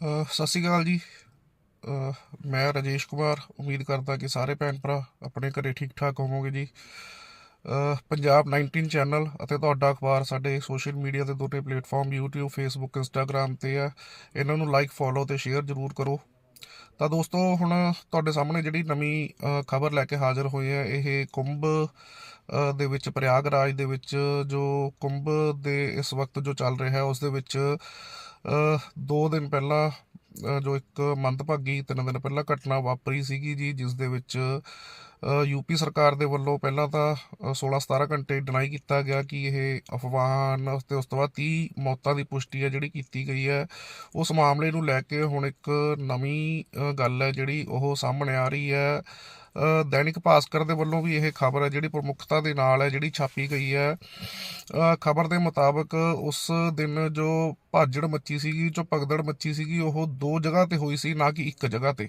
ਸਤਿ ਸ਼੍ਰੀ ਅਕਾਲ ਜੀ। ਮੈਂ ਰਾਜੇਸ਼ ਕੁਮਾਰ, ਉਮੀਦ ਕਰਦਾ ਕਿ ਸਾਰੇ ਭੈਣ ਭਰਾ ਆਪਣੇ ਘਰੇ ਠੀਕ ਠਾਕ ਹੋਵੋਗੇ ਜੀ। ਪੰਜਾਬ 19 ਚੈਨਲ ਅਤੇ ਤੁਹਾਡਾ ਅਖਬਾਰ ਸਾਡੇ ਸੋਸ਼ਲ ਮੀਡੀਆ ਦੇ ਦੋਨੇ ਪਲੇਟਫਾਰਮ YouTube, Facebook, Instagram ਤੇ ਆ। ਇਹਨਾਂ ਨੂੰ ਲਾਈਕ ਫੋਲੋ ਤੇ ਸ਼ੇਅਰ ਜ਼ਰੂਰ ਕਰੋ। ਤਾਂ ਦੋਸਤੋ ਹੁਣ ਤੁਹਾਡੇ ਸਾਹਮਣੇ ਜਿਹੜੀ ਨਵੀਂ ਖਬਰ ਲੈ ਕੇ ਹਾਜ਼ਰ ਹੋਏ ਆ ਇਹ ਕੁੰਭ ਦੇ ਵਿੱਚ ਪ੍ਰਯਾਗਰਾਜ ਦੇ ਵਿੱਚ ਜੋ ਕੁੰਭ ਦੇ ਇਸ ਵਕਤ ਜੋ ਚੱਲ ਰਿਹਾ ਹੈ ਉਸ ਦੇ ਵਿੱਚ ਅ, ਦੋ ਦਿਨ ਪਹਿਲਾਂ ਜੋ ਇੱਕ ਮੰਦਭਾਗੀ ਤਿੰਨ ਦਿਨ ਪਹਿਲਾਂ ਘਟਨਾ ਵਾਪਰੀ ਸੀਗੀ ਜੀ, ਜਿਸ ਦੇ ਵਿੱਚ ਯੂਪੀ ਸਰਕਾਰ ਦੇ ਵੱਲੋਂ ਪਹਿਲਾਂ ਤਾਂ 16-17 ਘੰਟੇ ਡਿਨਾਈ ਕੀਤਾ ਗਿਆ ਕਿ ਇਹ ਅਫਵਾਹਾਂ ਤੇ ਉਸ ਤੋਂ ਬਾਅਦ 30 ਮੌਤਾਂ ਦੀ ਪੁਸ਼ਟੀ ਹੈ ਜਿਹੜੀ ਕੀਤੀ ਗਈ ਹੈ। ਉਸ ਮਾਮਲੇ ਨੂੰ ਲੈ ਕੇ ਹੁਣ ਇੱਕ ਨਵੀਂ ਗੱਲ ਹੈ ਜਿਹੜੀ ਉਹ ਸਾਹਮਣੇ ਆ ਰਹੀ ਹੈ। ਦੈਨਿਕ ਭਾਸਕਰ ਦੇ ਵੱਲੋਂ ਵੀ ਇਹ ਖਬਰ ਹੈ ਜਿਹੜੀ ਪ੍ਰਮੁੱਖਤਾ ਦੇ ਨਾਲ ਹੈ, ਜਿਹੜੀ ਛਾਪੀ ਗਈ ਹੈ। ਖਬਰ ਦੇ ਮੁਤਾਬਕ ਉਸ ਦਿਨ ਜੋ ਭਾਜੜ ਮੱਚੀ ਸੀਗੀ ਜੋ ਭਗਦੜ ਮੱਚੀ ਸੀਗੀ ਉਹ ਦੋ ਜਗ੍ਹਾ ਤੇ ਹੋਈ ਸੀ ਨਾ ਕਿ ਇੱਕ ਜਗ੍ਹਾ ਤੇ।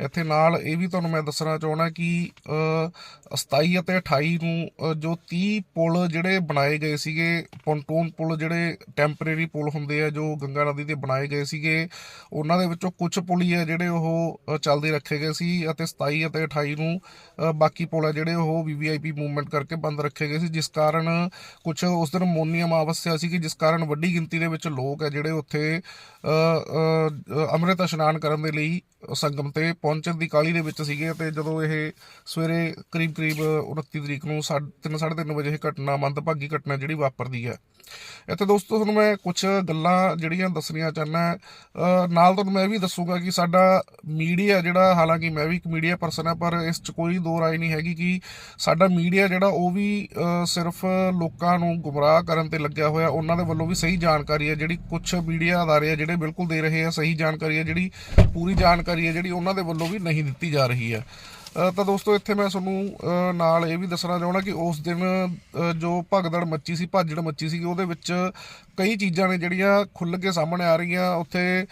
ਇੱਥੇ ਨਾਲ ਇਹ ਵੀ ਤੁਹਾਨੂੰ ਮੈਂ ਦੱਸਣਾ ਚਾਹਣਾ ਕਿ ਅ, 27 ਅਤੇ 28 ਨੂੰ ਜੋ 30 ਪੁਲ ਜਿਹੜੇ ਬਣਾਏ ਗਏ ਸੀਗੇ ਪੌਂਟੂਨ ਪੁਲ ਜਿਹੜੇ ਟੈਂਪਰੇਰੀ ਪੁਲ ਹੁੰਦੇ ਆ ਜੋ ਗੰਗਾ ਨਦੀ ਤੇ ਬਣਾਏ ਗਏ ਸੀਗੇ ਉਹਨਾਂ ਦੇ ਵਿੱਚੋਂ ਕੁਝ ਪੁਲ ਹੀ ਆ ਜਿਹੜੇ ਉਹ ਚੱਲਦੇ ਰੱਖੇ ਗਏ ਸੀ ਅਤੇ 27 ਅਤੇ 28 ਨੂੰ ਬਾਕੀ ਪੁਲ ਆ ਜਿਹੜੇ ਉਹ ਵੀਵੀਆਈਪੀ ਮੂਵਮੈਂਟ ਕਰਕੇ ਬੰਦ ਰੱਖੇ ਗਏ ਸੀ ਜਿਸ ਕਾਰਨ ਕੁਝ ਉਸ ਦਿਨ ਮੋਨੀਅਮ ਆਵਸਿਆ ਸੀ ਕਿ ਜਿਸ ਕਾਰਨ ਵੱਡੀ ਗਿਣਤੀ ਦੇ ਵਿੱਚ ਲੋਕ ਆ ਜਿਹੜੇ ਉੱਥੇ ਅੰਮ੍ਰਿਤ ਇਸ਼ਨਾਨ ਕਰਨ ਦੇ ਲਈ ਸੰਗਮ ਤੇ ਪਹੁੰਚਣ ਦੀ ਕਾਲੀ ਦੇ ਵਿੱਚ ਸੀਗੇ ਤੇ ਜਦੋਂ ਇਹ ਸਵੇਰੇ ਕਰੀਬ ਕਰੀਬ 29 ਤਰੀਕ ਨੂੰ 3:30 ਵਜੇ ਇਹ ਘਟਨਾ, ਮੰਦਭਾਗੀ ਘਟਨਾ ਜਿਹੜੀ ਵਾਪਰਦੀ ਹੈ ਇੱਥੇ ਦੋਸਤੋ, ਤੁਹਾਨੂੰ ਮੈਂ ਕੁਝ ਗੱਲਾਂ ਜਿਹੜੀਆਂ ਦੱਸਣੀਆਂ ਚਾਹੁੰਦਾ ਨਾਲ ਤੁਹਾਨੂੰ ਮੈਂ ਇਹ ਵੀ ਦੱਸੂਗਾ ਕਿ ਸਾਡਾ ਮੀਡੀਆ ਜਿਹੜਾ, ਹਾਲਾਂਕਿ ਮੈਂ ਵੀ ਇੱਕ ਮੀਡੀਆ ਪਰਸਨ ਹਾਂ, ਪਰ ਇਸ 'ਚ ਕੋਈ ਦੋ ਰਾਏ ਨਹੀਂ ਹੈਗੀ ਕਿ ਸਾਡਾ ਮੀਡੀਆ ਜਿਹੜਾ, ਉਹ ਵੀ ਸਿਰਫ ਲੋਕਾਂ ਨੂੰ ਗੁੰਮਰਾਹ ਕਰਨ ਤੇ ਲੱਗਿਆ ਹੋਇਆ, ਉਹਨਾਂ ਦੇ ਵੱਲੋਂ ਵੀ ਸਹੀ ਜਾਣਕਾਰੀ ਹੈ, ਜਿਹੜੀ ਕੁਝ ਮੀਡੀਆ ਅਦਾਰੇ ਆ, ਜਿਹੜੇ ਬਿਲਕੁਲ ਦੇ ਰਹੇ ਆ, ਸਹੀ ਜਾਣਕਾਰੀ ਹੈ, ਜਿਹੜੀ ਪੂਰੀ ਜਾਣਕਾਰੀ ਹੈ, ਜਿਹੜੀ ਉਹਨਾਂ ਦੇ ਵੱਲੋਂ ਵੀ ਨਹੀਂ ਦਿੱਤੀ ਜਾ ਰਹੀ ਹੈ। ਤਾਂ ਦੋਸਤੋ, ਇੱਥੇ ਮੈਂ ਤੁਹਾਨੂੰ ਨਾਲ ਇਹ ਵੀ ਦੱਸਣਾ ਚਾਹੁੰਦਾ ਕਿ ਉਸ ਦਿਨ ਜੋ ਭਗਦੜ ਮੱਚੀ ਸੀ, ਭਾਜੜ ਮੱਚੀ ਸੀ, ਉਹਦੇ ਵਿੱਚ ਕਈ ਚੀਜ਼ਾਂ ਨੇ ਜਿਹੜੀਆਂ ਖੁੱਲ੍ਹ ਕੇ ਸਾਹਮਣੇ ਆ ਰਹੀਆਂ। ਉੱਥੇ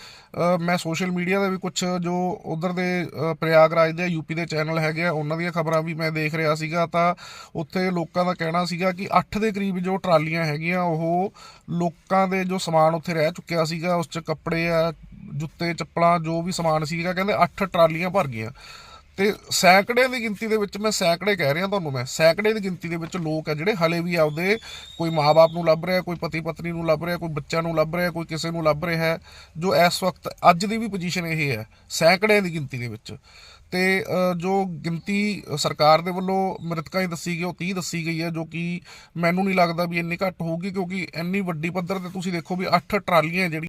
ਮੈਂ ਸੋਸ਼ਲ ਮੀਡੀਆ ਦੇ ਵੀ ਕੁਝ ਜੋ ਉਧਰ ਦੇ ਪ੍ਰਯਾਗਰਾਜ ਦੇ ਯੂਪੀ ਦੇ ਚੈਨਲ ਹੈਗੇ ਆ, ਉਹਨਾਂ ਦੀਆਂ ਖਬਰਾਂ ਵੀ ਮੈਂ ਦੇਖ ਰਿਹਾ ਸੀਗਾ। ਤਾਂ ਉੱਥੇ ਲੋਕਾਂ ਦਾ ਕਹਿਣਾ ਸੀਗਾ ਕਿ 8 ਦੇ ਕਰੀਬ ਜੋ ਟਰਾਲੀਆਂ ਹੈਗੀਆਂ, ਉਹ ਲੋਕਾਂ ਦੇ ਜੋ ਸਮਾਨ ਉੱਥੇ ਰਹਿ ਚੁੱਕਿਆ ਸੀਗਾ, ਉਸ 'ਚ ਕੱਪੜੇ ਆ, ਜੁੱਤੇ, ਚੱਪਲਾਂ, ਜੋ ਵੀ ਸਮਾਨ ਸੀਗਾ, ਕਹਿੰਦੇ 8 ਟਰਾਲੀਆਂ ਭਰ ਗਈਆਂ। ਤੇ ਸੈਂਕੜੇ ਦੀ ਗਿਣਤੀ ਦੇ ਵਿੱਚ ਮੈਂ ਸੈਂਕੜੇ ਕਹਿ ਰਿਹਾ ਤੁਹਾਨੂੰ ਮੈਂ, ਸੈਂਕੜੇ ਦੀ ਗਿਣਤੀ ਦੇ ਵਿੱਚ ਲੋਕ ਆ ਜਿਹੜੇ ਹਲੇ ਵੀ ਆਪਦੇ ਕੋਈ ਮਾਪੇ ਨੂੰ ਲੱਭ ਰਿਹਾ, ਕੋਈ ਪਤੀ ਪਤਨੀ ਨੂੰ ਲੱਭ ਰਿਹਾ, ਕੋਈ ਬੱਚਾ ਨੂੰ ਲੱਭ ਰਿਹਾ, ਕੋਈ ਕਿਸੇ ਨੂੰ ਲੱਭ ਰਿਹਾ ਹੈ ਜੋ ਇਸ ਵਕਤ ਅੱਜ ਦੀ ਵੀ ਪੋਜੀਸ਼ਨ ਇਹ ਹੈ ਸੈਂਕੜਿਆਂ ਦੀ ਗਿਣਤੀ ਦੇ ਵਿੱਚ। ਤੇ ਜੋ ਗਿਣਤੀ ਸਰਕਾਰ ਦੇ ਵੱਲੋਂ ਮ੍ਰਿਤਕਾਂ ਦੀ ਦੱਸੀ ਗਈ, ਉਹ 30 ਦੱਸੀ ਗਈ ਹੈ, ਜੋ ਕਿ ਮੈਨੂੰ ਨਹੀਂ ਲੱਗਦਾ ਵੀ ਇੰਨੀ ਘੱਟ ਹੋਊਗੀ, ਕਿਉਂਕਿ ਇੰਨੀ ਵੱਡੀ ਪੱਧਰ ਤੇ ਤੁਸੀਂ ਦੇਖੋ ਵੀ 8 ਟਰਾਲੀਆਂ ਜਿਹੜੀਆਂ